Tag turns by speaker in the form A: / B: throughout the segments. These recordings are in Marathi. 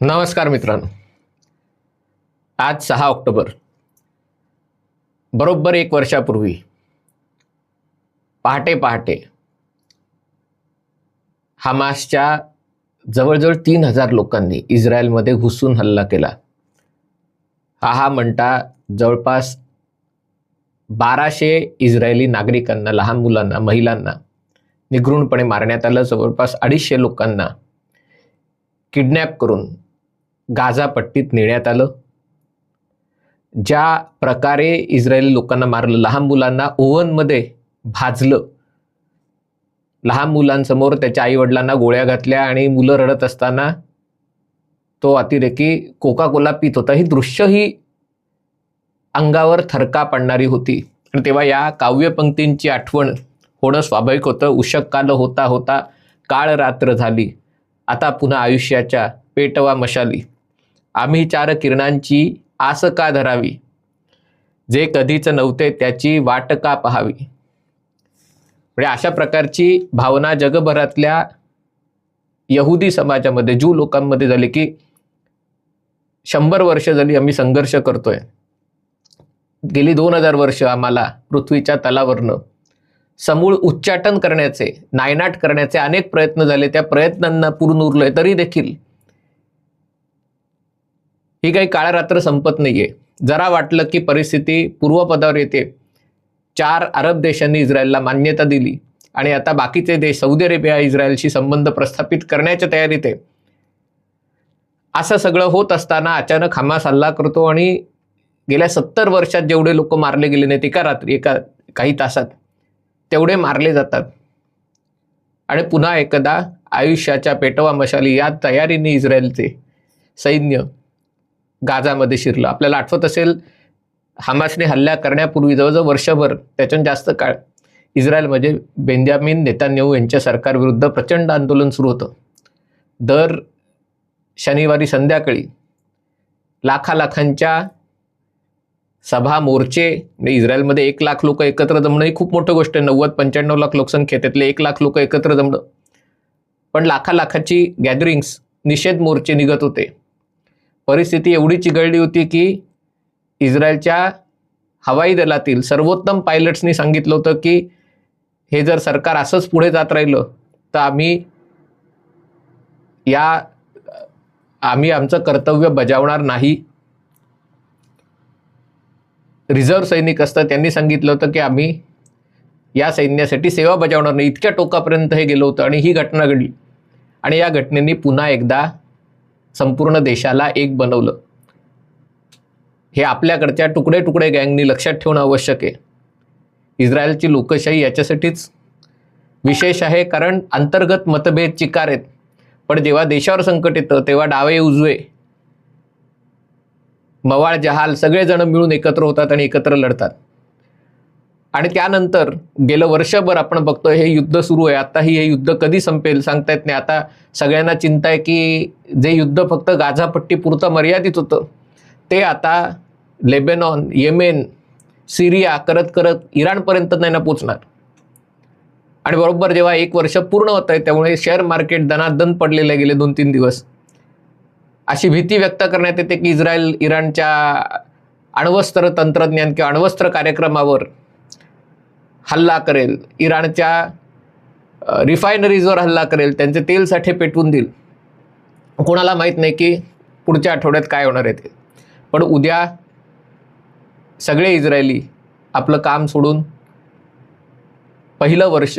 A: नमस्कार मित्रांनो. आज सहा ऑक्टोबर. बरोबर एक वर्षापूर्वी पहाटे पहाटे हमासच्या जवळजवळ तीन हजार लोकांनी इस्रायलमध्ये घुसून हल्ला केला. हा हा म्हणता जवळपास बाराशे इस्रायली नागरिकांना लहान मुलांना महिलांना निगृणपणे मारण्यात आलं. जवळपास अडीचशे लोकांना किडनॅप करून गाझापट्टीत नेण्यात आलं. ज्या प्रकारे इस्रायली लोकांना मारलं लहान मुलांना ओव्हनमध्ये भाजलं. लहान मुलांसमोर त्याच्या आईवडिलांना गोळ्या घातल्या आणि मुलं रडत असताना तो अतिरेकी कोका कोला पित होता. ही दृश्य ही अंगावर थरका पडणारी होती. आणि तेव्हा या काव्यपंक्तींची आठवण होणं स्वाभाविक होतं. उषक काल होता होता काळ रात्र झाली. आता पुन्हा आयुष्याच्या पेटवा मशाली. आम्ही चार किरणांची आस का धरावी? जे कधीच नव्हते त्याची वाट का पहावी? म्हणजे अशा प्रकारची भावना जगभरातल्या यहुदी समाजामध्ये जू लोकांमध्ये झाली की शंभर वर्ष झाली आम्ही संघर्ष करतोय गेली दोन हजार वर्ष आम्हाला पृथ्वीच्या तलावरनं समूळ उच्चाटन करण्याचे नायनाट करण्याचे अनेक प्रयत्न झाले. त्या प्रयत्नांना पूर्ण उरलंय तरी देखील ही काही काळरात्र संपत नाहीये. जरा वाटलं की परिस्थिती पूर्वपदावर येते. चार अरब देशांनी इस्रायलला मान्यता दिली आणि आता बाकीचे देश सौदी अरेबिया इस्रायलशी संबंध प्रस्थापित करण्याच्या तयारीत आहे. असं सगळं होत असताना अचानक हमास हल्ला करतो आणि गेल्या सत्तर वर्षात जेवढे लोक मारले गेले नाहीत एका रात्री एका काही तासात तेवढे मारले जातात. आणि पुन्हा एकदा आयुष्याच्या पेटवा मशाली या तयारीने इस्रायलचे सैन्य गाजामध्ये शिरलं. आपल्याला आठवत असेल हमासने हल्ला करण्यापूर्वी जवळजवळ वर्षभर त्याच्याहून जास्त काळ इस्रायलमध्ये म्हणजे बेंजामिन नेतान्याहू यांच्या सरकारविरुद्ध प्रचंड आंदोलन सुरू होतं. दर शनिवारी संध्याकाळी लाखा लाखांच्या सभा मोर्चे म्हणजे इस्रायलमध्ये एक लाख लोक एकत्र जमणं ही खूप मोठं गोष्ट आहे. नव्वद पंच्याण्णव लाख लोकसंख्या त्यातले एक लाख लोक एकत्र जमणं. पण लाखा लाखाची गॅदरिंग्स निषेध मोर्चे निघत होते. परिस्थिती एवढी चिघळली होती की इस्रायलच्या हवाई दलातील सर्वोत्तम पायलट्सनी सांगितलं होतं की हे जर सरकार असंच पुढे जात राहिलं तर आम्ही या आम्ही आमचं कर्तव्य बजावणार नाही. रिझर्व्ह सैनिक असतं त्यांनी सांगितलं होतं की आम्ही या सैन्यासाठी सेवा बजावणार नाही. इतक्या टोकापर्यंत हे गेलो होतं आणि ही घटना घडली. आणि या घटनेने पुन्हा एकदा संपूर्ण देशाला एक बनवलं. हे आपल्याकडच्या तुकडे तुकडे गँगनी लक्षात ठेवणं आवश्यक आहे. इस्रायलची लोकशाही याच्यासाठीच विशेष आहे कारण अंतर्गत मतभेद चिकार आहेत. पण जेव्हा देशावर संकट येतं तेव्हा डावे उजवे. मवाळ जहाल सगळेजण मिळून एकत्र होतात आणि एकत्र लढतात. आणि त्यानंतर गेलं वर्षभर आपण बघतोय हे युद्ध सुरू आहे. आताही हे युद्ध कधी संपेल सांगता येत नाही. आता सगळ्यांना चिंता आहे की जे युद्ध फक्त गाझापट्टीपुरतं मर्यादित होतं ते आता लेबेनॉन येमेन सिरिया करत करत इराणपर्यंत नाही ना पोचणार. आणि बरोबर जेव्हा एक वर्ष पूर्ण होत आहे त्यामुळे शेअर मार्केट दनादन पडलेले गेले दोन तीन दिवस. अशी भीती व्यक्त करण्यात येते की इस्रायल इराणच्या अण्वस्त्र तंत्रज्ञान किंवा अण्वस्त्र कार्यक्रमावर हल्ला करेल. इराणच्या रिफायनरीजवर हल्ला करेल. त्यांचे तेल साठे पेटवून देईल. कोणाला माहीत नाही की पुढच्या आठवड्यात काय होणार आहे ते. पण उद्या सगळे इस्रायली आपलं काम सोडून पहिलं वर्ष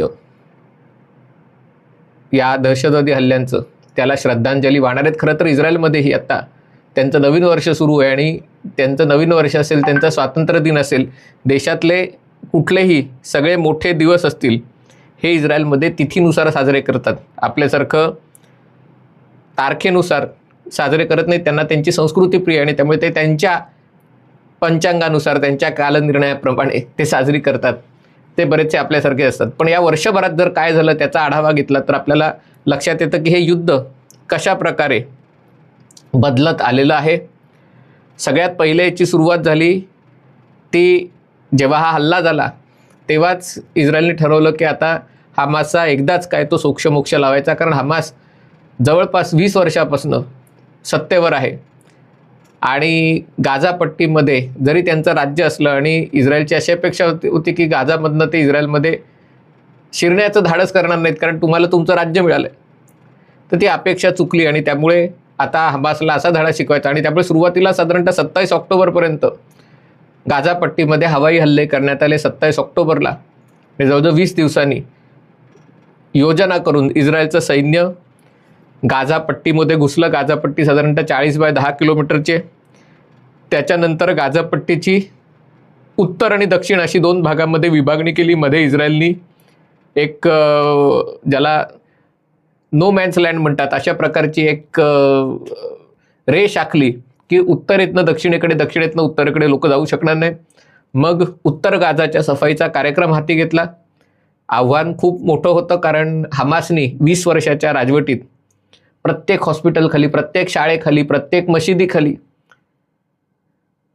A: या दहशतवादी हल्ल्यांचं त्याला श्रद्धांजली वाहणार आहेत. खरं तर इस्रायलमध्येही आत्ता त्यांचं नवीन वर्ष सुरू आहे आणि त्यांचं नवीन वर्ष असेल त्यांचा स्वातंत्र्य दिन असेल देशातले कुठलेही सगळे मोठे दिवस असतील हे इस्रायलमध्ये तिथीनुसार साजरे करतात. आपल्यासारखं तारखेनुसार साजरे करत नाही त्यांना त्यांची संस्कृती प्रिय आणि त्यामुळे ते त्यांच्या पंचांगानुसार त्यांच्या कालनिर्णयाप्रमाणे ते साजरी करतात. ते बरेचसे आपल्यासारखे असतात. पण या वर्षभरात जर काय झालं त्याचा आढावा घेतला तर आपल्याला लक्षात येतं की हे युद्ध कशा प्रकारे बदलत आलेलं आहे. सगळ्यात पहिले याची सुरुवात झाली ती जेव्हा हा हल्ला झाला तेव्हाच इस्रायलने ठरवलं की आता हमासचा एकदाच काय तो सोक्षमोक्ष लावायचा कारण हमास जवळपास वीस वर्षापासनं सत्तेवर आहे. आणि गाझापट्टीमध्ये जरी त्यांचं राज्य असलं आणि इस्रायलची अशी अपेक्षा होती होती की गाझामधनं ते इस्रायलमध्ये शिरण्याचं धाडस करणार नाहीत कारण तुम्हाला तुमचं राज्य मिळालं तर ती अपेक्षा चुकली आणि त्यामुळे आता हमासला असा धाडा शिकवायचा आणि त्यामुळे सुरुवातीला साधारणतः सत्तावीस ऑक्टोबरपर्यंत गाझापट्टीमध्ये हवाई हल्ले करण्यात आले. सत्तावीस ऑक्टोबरला आणि जवळजवळ वीस दिवसांनी योजना करून इस्रायलचं सैन्य गाझापट्टीमध्ये घुसलं. गाझापट्टी साधारणतः चाळीस बाय दहा किलोमीटरचे. त्याच्यानंतर गाझापट्टीची उत्तर आणि दक्षिण अशी दोन भागामध्ये विभागणी केली. मध्ये इस्रायलनी एक ज्याला नो मॅन्स लँड म्हणतात अशा प्रकारची एक रेष आखली की उत्तरेतनं दक्षिणेकडे दक्षिणेतनं उत्तरेकडे लोक जाऊ शकणार नाही. मग उत्तर गाजाच्या सफाईचा कार्यक्रम हाती घेतला. आव्हान खूप मोठं होतं कारण हमासनी वीस वर्षाच्या राजवटीत प्रत्येक हॉस्पिटलखाली प्रत्येक शाळेखाली प्रत्येक मशिदीखाली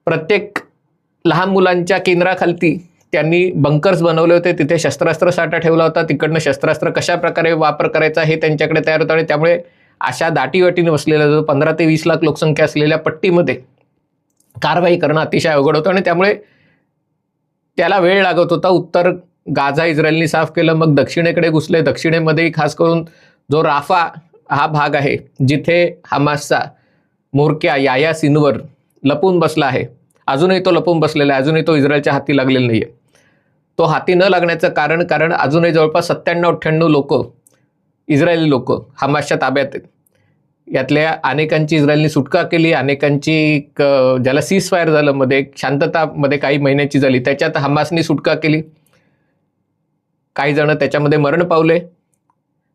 A: प्रत्येक लहान मुलांच्या केंद्राखालती त्यांनी बंकर्स बनवले होते. तिथे शस्त्रास्त्र साठा ठेवला होता. तिकडनं शस्त्रास्त्र कशा प्रकारे वापर करायचा हे त्यांच्याकडे तयार होतं आणि त्यामुळे अशा दाटीवाटीने बसलेला जो पंधरा ते वीस लाख लोकसंख्या असलेल्या पट्टीमध्ये कारवाई करणं अतिशय अवघड होतं आणि त्यामुळे त्याला वेळ लागत होता. उत्तर गाझा इस्रायलनी साफ केलं मग दक्षिणेकडे घुसले. दक्षिणेमध्येही खास करून जो राफा हा भाग आहे जिथे हमासचा मोरक्या याया सिनवर लपून बसला आहे. अजूनही तो लपून बसलेला आहे. अजूनही तो इस्रायलच्या हाती लागलेला नाही आहे तो हाती न लागण्याचं कारण कारण अजूनही जवळपास सत्त्याण्णव अठ्ठ्याण्णव लोक इस्रायली लोक हमासच्या ताब्यात आहेत. यातल्या अनेकांची इस्रायलनी सुटका केली अनेकांची क- ज्याला सीज फायर झालं मध्ये एक शांततामध्ये काही महिन्याची झाली त्याच्यात हमासने सुटका केली. काही जण त्याच्यामध्ये मरण पावले.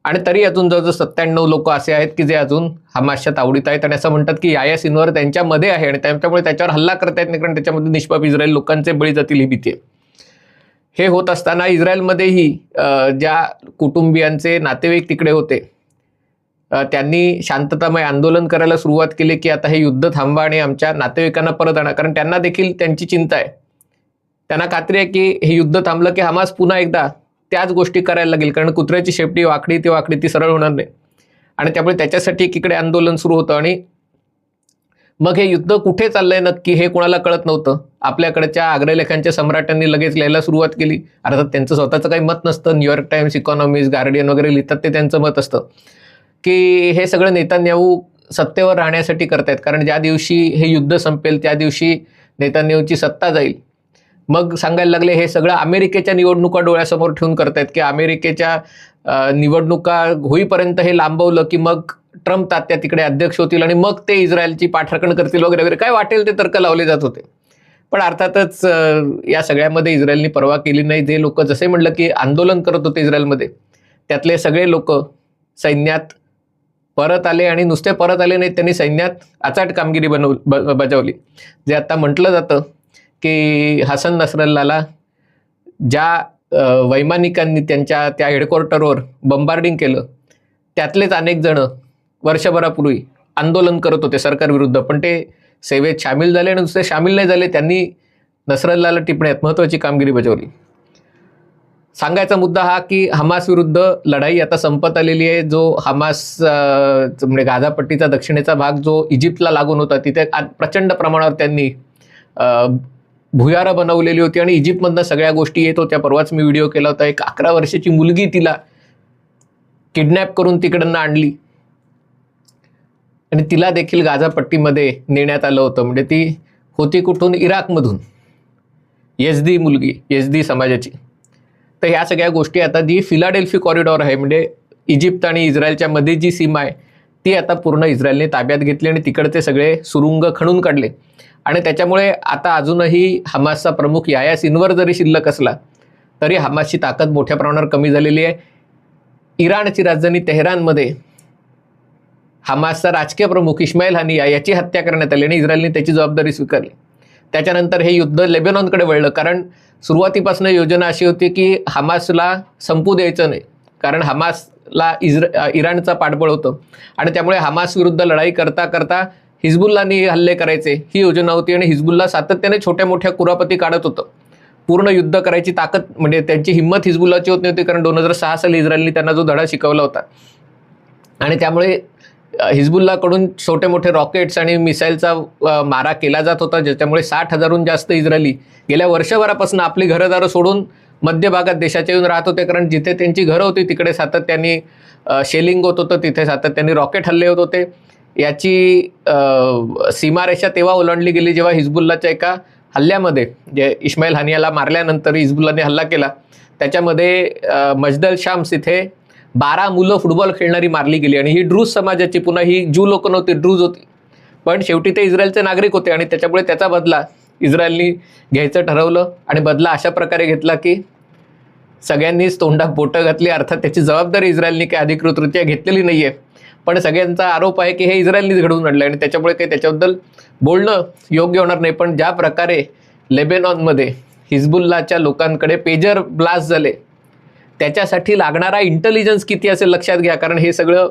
A: आणि तरी अजून जवळजवळ सत्त्याण्णव लोक असे आहेत की जे अजून हमासच्या तावडीत आहेत आणि असं म्हणतात की याया सिनवर त्यांच्यामध्ये आहे आणि त्यामुळे त्याच्यावर हल्ला करता येत नाही कारण त्याच्यामध्ये निष्पाप इस्रायल लोकांचे बळी जातील ही भीती आहे. हे होत असताना इस्रायलमध्येही ज्या कुटुंबियांचे नातेवाईक तिकडे होते त्यांनी शांततामय आंदोलन करायला सुरुवात केली की आता हे युद्ध थांबवा आणि आमच्या नातेवाईकांना परत आणा. कारण त्यांना देखील त्यांची चिंता आहे. त्यांना खात्री आहे की हे युद्ध थांबलं की हमास पुन्हा एकदा त्याच गोष्टी करायला लागेल. कारण कुत्र्याची शेपटी वाकडी ती वाकडी ती सरळ होणार नाही. आणि त्यामुळे त्याच्यासाठी एकीकडे आंदोलन सुरू होतं आणि मग हे युद्ध कुठे चाललंय नक्की हे कोणाला कळत नव्हतं? आपल्याकडच्या अग्रलेखांच्या सम्राटांनी लगेच लिहायला सुरुवात केली. अर्थात त्यांचं स्वतःचं काही मत नसतं. न्यूयॉर्क टाइम्स इकॉनॉमिस्ट गार्डियन वगैरे लिहितात ते त्यांचं मत असतं. की हे सगळं नेतान्याहू सत्तेवर राहण्यासाठी करतायत. कारण ज्या दिवशी हे युद्ध संपेल त्या दिवशी नेतान्याहूची सत्ता जाईल. मग सांगायला लागले हे सगळं अमेरिकेच्या निवडणुका डोळ्यासमोर ठेवून करतायत. की अमेरिकेच्या निवडणुका होईपर्यंत हे लांबवलं की मग ट्रम्प तात्या तिकडे अध्यक्ष होतील आणि मग ते इस्रायलची पाठराखण करतील वगैरे वगैरे. काय वाटेल ते तर्क लावले जात होते. पण अर्थातच या सगळ्यामध्ये इस्रायलनी पर्वा केली नाही. जे लोक जसे म्हटलं की आंदोलन करत होते इस्रायलमध्ये त्यातले सगळे लोक सैन्यात परत आले आणि नुसते परत आले नाहीत त्यांनी सैन्यात अचाट कामगिरी बनव ब- बजावली. जे आता म्हटलं जातं की हसन नसरल्लाला ज्या वैमानिकांनी त्यांच्या त्या हेडक्वार्टरवर बंबार्डिंग केलं त्यातलेच अनेक जणं वर्षभरापूर्वी आंदोलन करत होते सरकारविरुद्ध पण ते सेवेत सामील झाले आणि नुसते सामील नाही झाले त्यांनी नसरल्लाला टिपण्यात महत्त्वाची कामगिरी बजावली. सांगायचा मुद्दा हा की हमास विरुद्ध लढाई आता संपत आलेली आहे. जो हमास म्हणजे गाझापट्टीचा दक्षिणेचा भाग जो इजिप्तला लागून होता तिथे आ- प्रचंड प्रमाणावर त्यांनी भुयारं बनवलेली होती आणि इजिप्तमधनं सगळ्या गोष्टी येत होत्या. परवाच मी व्हिडिओ केला होता एक अकरा वर्षाची मुलगी तिला किडनॅप करून तिकडनं आणली. आणि तिला देखील गाझापट्टीमध्ये नेण्यात आलं होतं. म्हणजे ती होती कुठून? इराकमधून. येसदी मुलगी येसदी समाजाची. तर ह्या सगळ्या गोष्टी आता जी फिलाडेल्फी कॉरिडॉर आहे म्हणजे इजिप्त आणि इस्रायलच्या मध्ये जी सीमा आहे ती आता पूर्ण इस्रायलने ताब्यात घेतली आणि तिकडचे सगळे सुरुंग खणून काढले. आणि त्याच्यामुळे आता अजूनही हमासचा प्रमुख याया सिनवर जरी शिल्लक असला तरी हमासची ताकद मोठ्या प्रमाणावर कमी झालेली आहे. इराणची राजधानी तेहरानमध्ये हमासचा राजकीय प्रमुख इस्माईल हनिया याची हत्या करण्यात आली आणि इस्रायलने त्याची जबाबदारी स्वीकारली. त्याच्यानंतर हे युद्ध लेबेनॉनकडे वळलं. कारण सुरुवातीपासून योजना अशी होती की हमासला संपू द्यायचं नाही. कारण हमासला इस्रा इराणचा पाठबळ होतं. आणि त्यामुळे हमास विरुद्ध लढाई करता करता हिजबुल्लानी हल्ले करायचे. ही योजना होती आणि हिजबुल्ला सातत्याने छोट्या मोठ्या कुरापती काढत होतं. पूर्ण युद्ध करायची ताकद म्हणजे त्यांची हिंमत हिजबुल्लाची होत नव्हती. कारण दोन हजार सहा साली इस्रायलने त्यांना जो धडा शिकवला होता. आणि त्यामुळे हिजबुल्लाकडून छोटे मोठे रॉकेट्स आणि मिसाईलचा मारा केला जात होता ज्याच्यामुळे साठ हजारहून जास्त इस्रायली गेल्या वर्षभरापासून आपली घरदारं सोडून मध्य भागात देशाच्या येऊन राहत होते. कारण जिथे त्यांची घरं होती तिकडे सातत्याने शेलिंग होत होतं तिथे सातत्याने रॉकेट हल्ले होत होते. याची सीमारेषा तेव्हा ओलांडली गेली जेव्हा हिजबुल्लाच्या एका हल्ल्यामध्ये जे इस्माईल हानियाला मारल्यानंतर हिजबुल्लाने हल्ला केला. त्याच्यामध्ये मजदल शाम्स इथे बारा मुलं फुटबॉल खेळणारी मारली गेली आणि ही ड्रूज समाजाची पुन्हा ही जू लोक नव्हती ड्रूज होती. पण शेवटी ते इस्रायलचे नागरिक होते आणि त्याच्यामुळे त्याचा बदला इस्रायलनी घ्यायचं ठरवलं आणि बदला अशा प्रकारे घेतला की सगळ्यांनीच तोंडात बोटं घातली. अर्थात त्याची जबाबदारी इस्रायलनी काही अधिकृतरित्या घेतलेली नाही आहे पण सगळ्यांचा आरोप आहे की हे इस्रायलनीच घडवून आणलं आणि त्याच्यामुळे काही त्याच्याबद्दल बोलणं योग्य होणार नाही. पण ज्या प्रकारे लेबेनॉनमध्ये हिजबुल्लाच्या लोकांकडे पेजर ब्लास्ट झाले त्याच्यासाठी लागणारा इंटेलिजन्स किती असेल लक्षात घ्या. कारण हे सगळं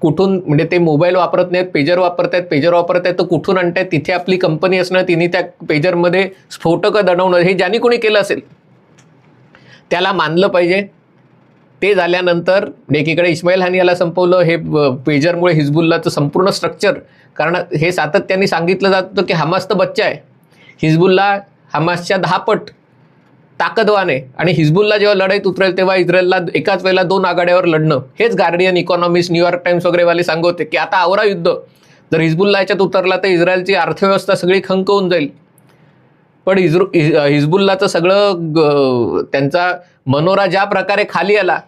A: कुठून म्हणजे ते मोबाईल वापरत नाहीत पेजर वापरत आहेत पेजर वापरत आहेत तर कुठून आणतायत? तिथे आपली कंपनी असणं तिने त्या पेजरमध्ये स्फोटकं दडवणं हे ज्यांनी कोणी केलं असेल. त्याला मानलं पाहिजे. ते झाल्यानंतर म्हणजे एकीकडे इस्माईल हानी याला संपवलं हे ब- पेजरमुळे हिजबुल्लाचं संपूर्ण स्ट्रक्चर कारण हे सातत्याने सांगितलं जात होतं की हमास तर बच्चा आहे. हिजबुल्ला हमासच्या दहा पट ताकदवान आहे. आणि हिजबुलला जेव्हा लढाईत उतरेल तेव्हा इस्रायलला एकाच वेळेला दोन आघाड्यावर लढणं. हेच Guardian Economist New York Times वगैरेवाले सांगवते की आता आवरा युद्ध. जर हिजबुल्ला याच्यात उतरला तर इस्रायलची अर्थव्यवस्था सगळी खंक होऊन जाईल. पण इज्रो हिजबुल्लाचं सगळं त्यांचा मनोरा ज्या प्रकारे खाली आला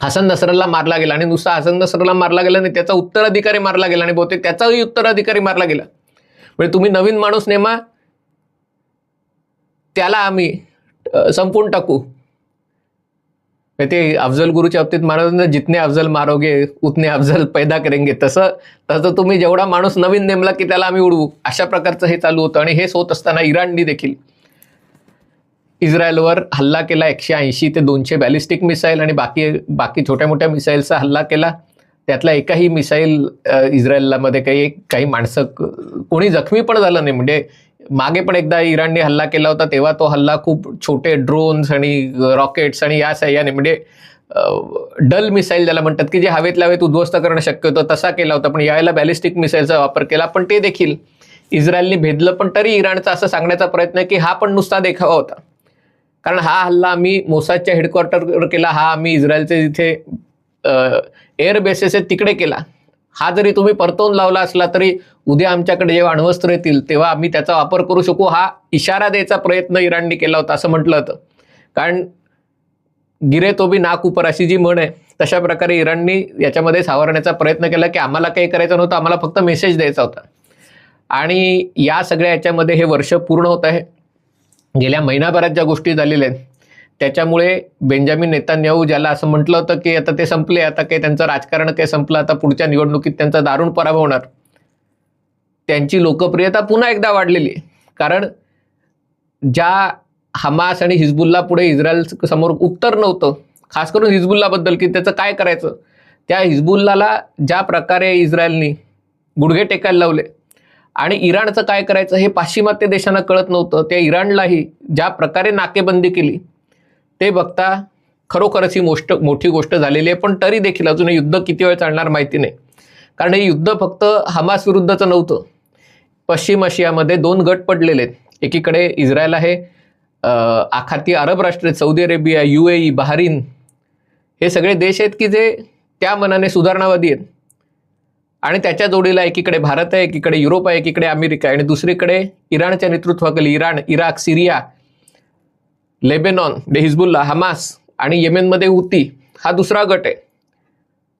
A: हसन नसरला मारला गेला. आणि नुसता हसन नसरला मारला गेला नाही त्याचा उत्तराधिकारी मारला गेला. आणि बहुतेक त्याचाही उत्तराधिकारी मारला गेला. म्हणजे तुम्ही नवीन माणूस नेमा त्याला आम्ही संपून टाकू. ते अफजल गुरुच्या बाबतीत महाराजांना जितने अफजल मारोगे उतने अफजल पैदा करेंगे. तसं तसं तुम्ही जेवढा माणूस नवीन नेमला की त्याला आम्ही उडवू. अशा प्रकारचं हे चालू होतं आणि हेच होत असताना इराणनी देखील. इस्रायलवर हल्ला केला एकशे ऐंशी ते दोनशे बॅलिस्टिक मिसाईल आणि बाकी बाकी छोट्या मोठ्या मिसाईलचा हल्ला केला. त्यातला एकाही मिसाईल इस्रायलला मध्ये काही काही माणसं कोणी जखमी पण झालं नाही. म्हणजे मागे पण एकदा इराणने हल्ला केला होता तेव्हा तो हल्ला खूप छोटे ड्रोन्स आणि रॉकेट्स आणि या सह्याने म्हणजे डल मिसाईल ज्याला म्हणतात की जे हवेतल्या हवेत उद्ध्वस्त करणं शक्य होतं तसा केला होता. पण यावेळेला बॅलिस्टिक मिसाईलचा वापर केला पण ते देखील इस्रायलने भेदलं पण तरी इराणचा असं सांगण्याचा प्रयत्न की हा पण नुसता देखावा होता. कारण हा हल्ला आम्ही मोसादच्या हेडक्वार्टरवर केला हा आम्ही इस्रायलचे जिथे एअर बेसेस आहेत तिकडे केला. हा जरी तुम्ही परतवून लावला असला तरी उद्या आमच्याकडे जेव्हा अण्वस्त्र येतील तेव्हा आम्ही त्याचा वापर करू शकू. हा इशारा द्यायचा प्रयत्न इराणने केला होता असं म्हटलं होतं. कारण गिरे तो बी नाक उपर अशी जी म्हण आहे तशा प्रकारे इराणनी याच्यामध्ये सावरण्याचा प्रयत्न केला की आम्हाला काही करायचं नव्हतं आम्हाला फक्त मेसेज द्यायचा होता. आणि या सगळ्या याच्यामध्ये हे वर्ष पूर्ण होत आहे. गेल्या महिनाभरात ज्या गोष्टी झालेल्या आहेत त्याच्यामुळे बेंजामिन नेतान्याहू ज्याला असं म्हटलं होतं की आता ते संपले आता काही त्यांचं राजकारण काही संपलं आता पुढच्या निवडणुकीत त्यांचा दारुण पराभव होणार. त्यांची लोकप्रियता पुन्हा एकदा वाढलेली आहे. कारण ज्या हमास आणि हिजबुल्ला पुढे इस्रायल समोर उत्तर नव्हतं खास करून हिजबुल्लाबद्दल की त्याचं काय करायचं? त्या हिजबुल्लाला ज्या प्रकारे इस्रायलनी गुडघे टेकायला लावले आणि इराणचं काय करायचं हे पाश्चिमात्य देशांना कळत नव्हतं त्या इराणलाही ज्या प्रकारे नाकेबंदी केली ते बघता खरोखरच ही मोष्ट मोठी गोष्ट झालेली आहे पण तरी देखील अजून हे युद्ध किती वेळ चालणार माहिती नाही. कारण हे युद्ध फक्त हमास विरुद्धचं नव्हतं. पश्चिम आशियामध्ये दोन गट पडलेले आहेत. एकीकडे इस्रायल आहे आखाती अरब राष्ट्रे Saudi Arabia U A E Bahrain. हे सगळे देश आहेत की जे त्या मनाने सुधारणावादी आहेत. आणि त्याच्या जोडीला एकीकडे भारत आहे एकीकडे युरोप आहे एकीकडे अमेरिका आणि दुसरीकडे इराणच्या नेतृत्वाखाली इराण इराक सिरिया लेबेनॉन म्हणजे हिजबुल्ला हमास आणि येमेनमध्ये हुती हा दुसरा गट आहे.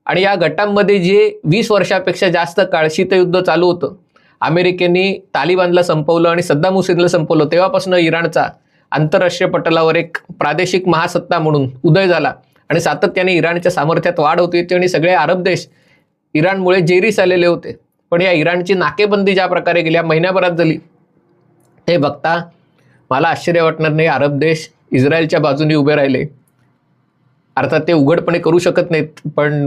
A: आणि या गटांमध्ये जे वीस वर्षापेक्षा जास्त काळ शीतयुद्ध चालू होतं अमेरिकेने तालिबानला संपवलं आणि सद्दाम हुसेनला संपवलं तेव्हापासून इराणचा आंतरराष्ट्रीय पटलावर एक प्रादेशिक महासत्ता म्हणून उदय झाला आणि सातत्याने इराणच्या सामर्थ्यात वाढ होती आणि सगळे अरब देश इराणमुळे जेरीस आलेले होते. पण या इराणची नाकेबंदी ज्या प्रकारे गेल्या महिन्याभरात झाली ते बघता मला आश्चर्य वाटणार नाही अरब देश इस्रायलच्या बाजूने उभे राहिले. अर्थात ते उघडपणे करू शकत नाहीत पण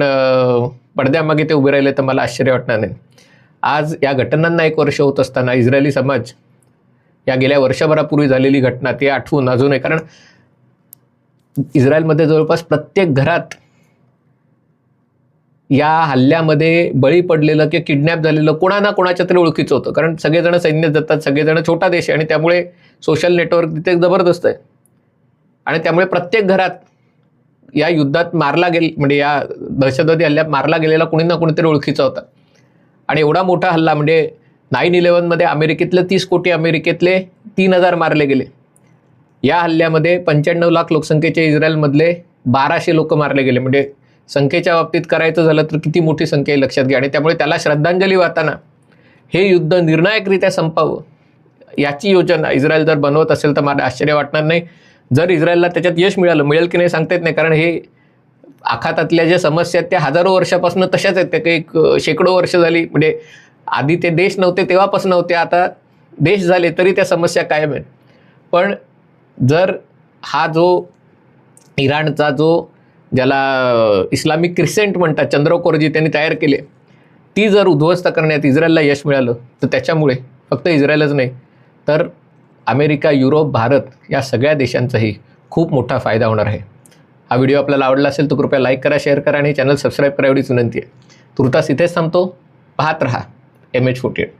A: पडद्यामागे ते उभे राहिले तर मला आश्चर्य वाटणार नाही. आज या घटनांना एक वर्ष होत असताना इस्रायली समाज या गेल्या वर्षभरापूर्वी झालेली घटना ती आठवून अजून आहे. कारण इस्रायलमध्ये जवळपास प्रत्येक घरात या हल्ल्यामध्ये बळी पडलेलं किंवा किडनॅप झालेलं कोणा ना कोणाच्या तरी ओळखीचं होतं. कारण सगळेजण सैन्यात जातात सगळेजण छोटा देश आहे आणि त्यामुळे सोशल नेटवर्क तिथे जबरदस्त आहे. आणि त्यामुळे प्रत्येक घरात या युद्धात मारला गेल म्हणजे या दहशतवादी हल्ल्यात मारला गेलेला कुणी ना कुणीतरी ओळखीचा होता. आणि एवढा मोठा हल्ला म्हणजे नाईन इलेवनमध्ये अमेरिकेतले तीस कोटी अमेरिकेतले तीन हजार मारले गेले. या हल्ल्यामध्ये पंच्याण्णव लाख लोकसंख्येचे इस्रायलमधले बाराशे लोक मारले गेले. म्हणजे संख्येच्या बाबतीत करायचं झालं तर किती मोठी संख्या आहे लक्षात घ्या. आणि त्यामुळे त्याला श्रद्धांजली वाहताना हे युद्ध निर्णायकरित्या संपावं. याची योजना इस्रायल जर बनवत असेल तर मला आश्चर्य वाटणार नाही. जर इस्रायलला त्याच्यात यश मिळालं मिळेल की नाही सांगता येत नाही. कारण हे आखातातल्या ज्या समस्या आहेत त्या हजारो वर्षापासून तशाच आहेत. त्या काही एक, शेकडो वर्ष झाली. म्हणजे आधी ते देश नव्हते तेव्हापासून नव्हते. आता देश झाले तरी त्या समस्या कायम आहेत. पण जर हा जो इराणचा जो ज्याला इस्लामिक क्रिसेंट म्हणतात चंद्रकोर जी त्यांनी तयार केले ती जर उद्ध्वस्त करण्यात इस्रायलला यश मिळालं तर त्याच्यामुळे फक्त इस्रायलच नाही तर अमेरिका युरोप भारत या सगळ्या देशांचाही खूप मोठा फायदा होणार आहे. हा व्हिडिओ आपल्याला आवडला असेल तर कृपया लाईक करा शेअर करा आणि चॅनल सबस्क्राईब करा एवढीच विनंती आहे. तुर्तास इथेच थांबतो. पाहत रहा. M H forty eight